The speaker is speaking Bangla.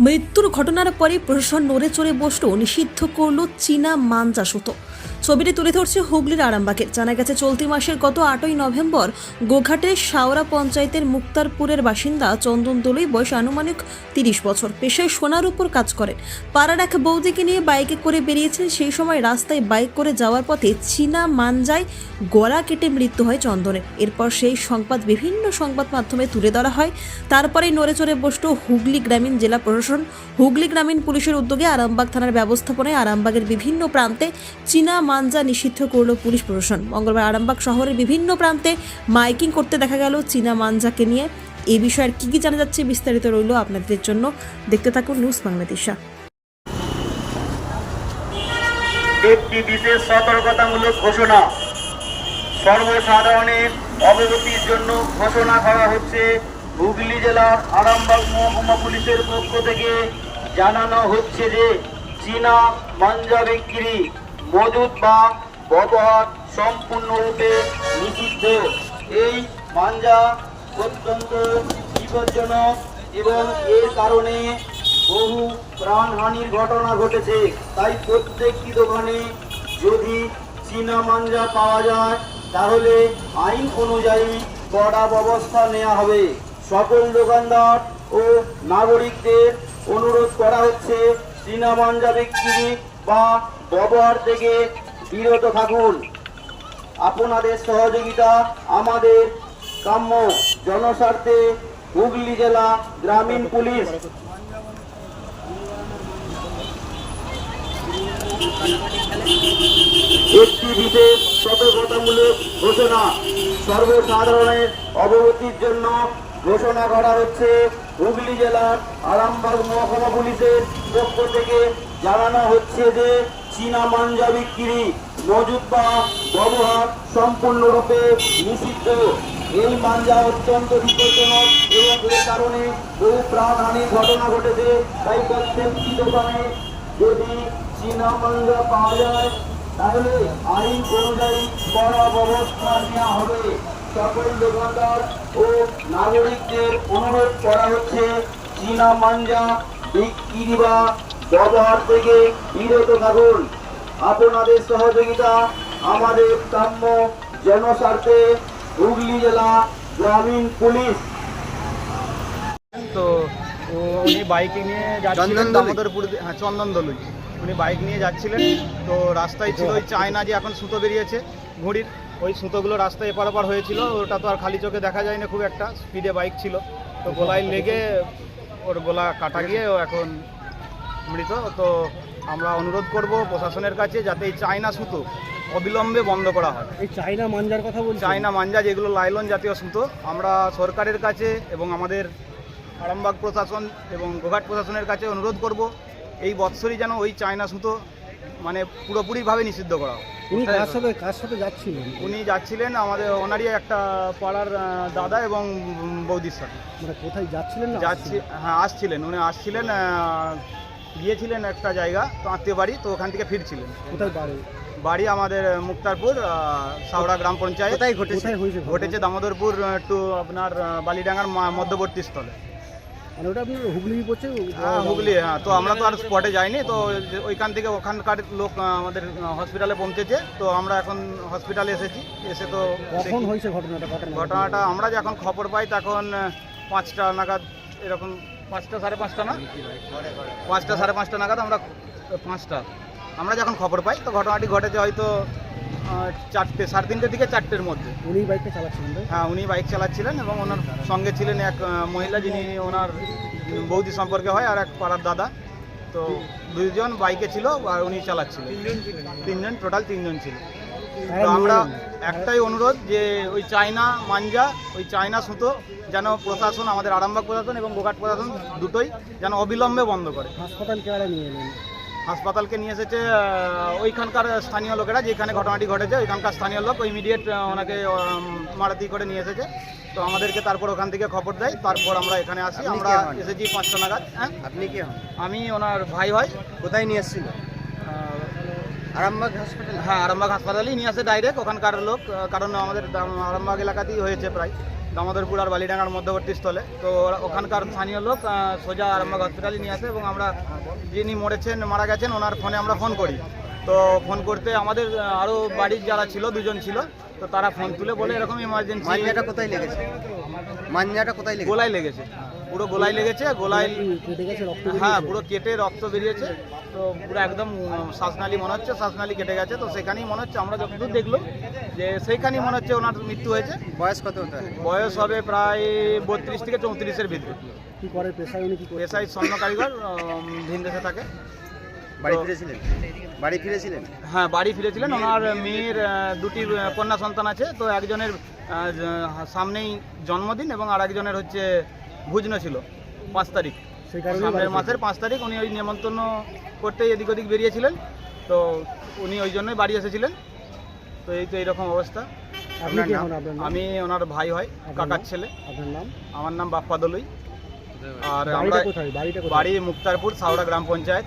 মৃত্যুর ঘটনার পরে প্রশাসন নড়ে চড়ে বসল নিষিদ্ধ করল চীনা মাঞ্জা সুতো ছবিটি তুলে ধরছে হুগলির আরামবাগের। জানা গেছে, চলতি মাসের গত আটই নভেম্বর গোঘাটের শাওরা পঞ্চায়েতের মুক্তারপুরের বাসিন্দা চন্দন দলুই বয়স আনুমানিক তিরিশ বছর। পেশায় সোনার উপর কাজ করেন। পাড়ার এক বৌদিকে নিয়ে বাইকে করে বেরিয়েছেন, সেই সময় রাস্তায় বাইক করে যাওয়ার পথে চীনা মাঞ্জায় গলা কেটে মৃত্যু হয় চন্দনের। এরপর সেই সংবাদ বিভিন্ন সংবাদ মাধ্যমে তুলে ধরা হয়। তারপরেই নড়ে চড়ে বসল হুগলি গ্রামীণ জেলা প্রশাসন। হুগলি গ্রামীণ পুলিশের উদ্যোগে আরামবাগ থানার ব্যবস্থাপনায় আরামবাগের বিভিন্ন প্রান্তে চীনা মাঞ্জা নিষিদ্ধ করল পুলিশ প্রশাসন। মঙ্গলবার আরামবাগ শহরের বিভিন্ন প্রান্তে মাইকিং করতে দেখা গেল চীনা মাঞ্জাকে নিয়ে। এই বিষয়ের কী কী জানা যাচ্ছে বিস্তারিত রইল আপনাদের জন্য। দেখতে থাকুন নিউজ বাংলাদেশা। বিশেষ সতর্কতামূলক ঘোষণা। সর্বসাধারণের অবগতির জন্য ঘোষণা করা হচ্ছে, হুগলি জেলার আরামবাগ মহকুমা পুলিশের পক্ষ থেকে জানানো হচ্ছে যে চীনা মাঞ্জা বিক্রি মজুদ বা ব্যবহার সম্পূর্ণরূপে নিষিদ্ধ। এই মাঞ্জা অত্যন্ত বিপজ্জনক এবং এর কারণে বহু প্রাণহানির ঘটনা ঘটেছে। তাই প্রত্যেকটি দোকানে যদি চীনা মাঞ্জা পাওয়া যায়, তাহলে আইন অনুযায়ী কড়া ব্যবস্থা নেওয়া হবে। সকল দোকানদার ও নাগরিকদের অনুরোধ করা হচ্ছে, চীনা মাঞ্জা বিক্রি বা ব্যবহার থেকে বিরত থাকুন। আপনাদের সহযোগিতা আমাদের কাম্য জনস্বার্থে হুগলি জেলা গ্রামীণ পুলিশ। একটি বিশেষ সতর্কতামূলক ঘোষণা। সর্বসাধারণের অবগতির জন্য ঘোষণা করা হচ্ছে, হুগলি জেলার আরামবাগ মহকুমা পুলিশের পক্ষ থেকে জানানো হচ্ছে যে চীনা মাঞ্জা বিক্রি মজুদ বা ব্যবহার সম্পূর্ণরূপে নিষিদ্ধ। এই মাঞ্জা অত্যন্ত বিপজ্জনক এবং এর কারণে বহু প্রাণহানির ঘটনা ঘটেছে। তাই প্রত্যেকটি দোকানে যদি চীনা মাঞ্জা পাওয়া যায়, তাহলে আইন অনুযায়ী কড়া ব্যবস্থা নেওয়া হবে। সকল দোকানদার ও নাগরিকদের অনুরোধ করা হচ্ছে চীনা মাঞ্জা বিক্রি বা ব্যবহার থেকে বিরত থাকুন। আপনাদের সহযোগিতা আমাদের কাম্য জনস্বার্থে হুগলি জেলা গ্রামীণ পুলিশ। তো উনি বাইকে নিয়ে যাচ্ছিলেন? দামোদরপুর হ্যাঁ চন্দন দলুই। উনি বাইক নিয়ে যাচ্ছিলেন। তো রাস্তায় ছিল ওই চায়না যে এখন সুতো বেরিয়েছে ঘুড়ির। ওই সুতোগুলো রাস্তায় এপার ওপার হয়েছিল ওটা তো আর খালি চোখে দেখা যায় না খুব একটা স্পিডে বাইক ছিল। তো গোলায় লেগে ওর গোলা কাটা গিয়ে ও এখন মৃত। তো আমরা অনুরোধ করব প্রশাসনের কাছে যাতে এই চায়না সুতো অবিলম্বে বন্ধ করা হয়। এই চাইনা মাঞ্জার কথা বলছি চায়না মাঞ্জা যেগুলো লাইলন জাতীয় সুতো আমরা সরকারের কাছে এবং আমাদের আরামবাগ প্রশাসন এবং গোঘাট প্রশাসনের কাছে অনুরোধ করব এই বৎসরই যেন ওই চায়না সুতো মানে পুরোপুরিভাবে নিষিদ্ধ করা উনি কার সাথে কার সাথে যাচ্ছিলেন? উনি যাচ্ছিলেন আমাদের ওনারই একটা পাড়ার দাদা এবং বৌদির সাথে। মানে কোথায় যাচ্ছিলেন না যাচ্ছি হ্যাঁ আসছিলেন। উনি আসছিলেন গিয়েছিলেন একটা জায়গা তো আত্মীয় বাড়ি তো ওখান থেকে ফিরছিলেন। কোথায় বাড়ি? বাড়ি আমাদের মুক্তারপুর সাউড়া গ্রাম পঞ্চায়েত। ঘটেছে? ঘটেছে দামোদরপুর টু আপনার বালিডাঙ্গার মা- মধ্যবর্তী স্থলে। মানে ওটা আপনার হুগলি পড়ছে? হ্যাঁ হুগলি হ্যাঁ তো আমরা তো আর স্পটে যাইনি তো ওইখান থেকে ওখানকার লোক আমাদের হসপিটালে পৌঁছেছে তো আমরা এখন হসপিটালে এসেছি এসে তো কখন হয়েছে ঘটনাটা? ঘটনাটা আমরা যখন খবর পাই তখন পাঁচটা নাগাদ এরকম পাঁচটা সাড়ে পাঁচটা না? পাঁচটা সাড়ে পাঁচটা নাগাদ আমরা পাঁচটা। আমরা যখন খবর পাই তো ঘটনাটি ঘটেছে হয়তো চারটে সাড়ে তিনটের দিকে চারটের মধ্যে। উনি বাইকটা চালাচ্ছিলেন হ্যাঁ উনি বাইক চালাচ্ছিলেন এবং ওনার সঙ্গে ছিলেন এক মহিলা যিনি ওনার বৌদি সম্পর্কে হয় আর এক পাড়ার দাদা। তো দুইজন বাইকে ছিল আর উনি চালাচ্ছিলেন। তিনজন টোটাল তিনজন ছিল। তো আমরা একটাই অনুরোধ যে ওই চায়না মাঞ্জা ওই চায়না সুতো যেন প্রশাসন আমাদের আরামবাগ প্রশাসন এবং গোঘাট প্রশাসন দুটোই যেন অবিলম্বে বন্ধ করে। হাসপাতাল কেয়ারে নিয়ে হাসপাতালকে নিয়ে এসেছে ওইখানকার স্থানীয় লোকেরা যেখানে ঘটনাটি ঘটেছে ওইখানকার স্থানীয় লোক ইমিডিয়েট ওনাকে মারাতি করে নিয়ে এসেছে। তো আমাদেরকে তারপর ওখান থেকে খবর দেয় তারপর আমরা এখানে আসি আমরা এসেছি পাঁচটা নাগাদ। হ্যাঁ? আপনি কি হন? আমি ওনার ভাই ভাই। কোথায় নিয়ে এসেছিল? আরামবাগ হসপিটাল হ্যাঁ আরামবাগ হাসপাতালেই নিয়ে আসে ডাইরেক্ট ওখানকার লোক কারণ আমাদের আরামবাগ এলাকাতেই হয়েছে প্রায়। দামোদরপুর আর বালিডাঙ্গার মধ্যবর্তী স্থলে। তো ওখানকার স্থানীয় লোক সোজা আমরা হসপিটালে নিয়ে আসে এবং আমরা যিনি মরেছেন, মারা গেছেন, ওনার ফোনে আমরা ফোন করি। তো ফোন করতে আমাদের আরও বাড়ির যারা ছিল, দুজন ছিল তো তারা ফোন তুলে বলে এরকম ইমার্জেন্সি মাঞ্জাটা কোথায় লেগেছে? মাঞ্জাটা কোথায় লেগেছে? গোলায় লেগেছে। পুরো গোলায় লেগেছে গোলায় কেটে গেছে রক্ত হ্যাঁ পুরো কেটে রক্ত বেরিয়েছে। তো পুরো একদম শ্বাসনালী মনে হচ্ছে শ্বাসনালী কেটে গেছে। তো সেখানেই মনে হচ্ছে আমরা যতদূর দেখলাম যে সেইখানেই মনে হচ্ছে ওনার মৃত্যু হয়েছে। বয়স কত হতে বয়স হবে প্রায় বত্রিশ থেকে চৌত্রিশের ভিতরে। কি করে? পেশায় উনি কি পেশায় স্বর্ণ কারিগর উম, ভিন দেশে থাকে। বাড়ি ফিরেছিলেন? বাড়ি ফিরেছিলেন? হ্যাঁ বাড়ি ফিরেছিলেন। ওনার মেয়ের দুটি কন্যা সন্তান আছে। তো একজনের সামনেই জন্মদিন এবং আর একজনের হচ্ছে ভুজনো ছিল পাঁচ তারিখ। সামনের মাসের পাঁচ তারিখ উনি ওই নেমন্তন্ন করতে এদিক ওদিক বেরিয়েছিলেন। তো উনি ওই জন্যই বাড়ি এসেছিলেন। তো এই তো এইরকম অবস্থা। আমি ওনার ভাই হয় কাকার ছেলে। আমার নাম বাপ্পা দলুই। আর আমরা বাড়ি মুক্তারপুর সাউড়া গ্রাম পঞ্চায়েত।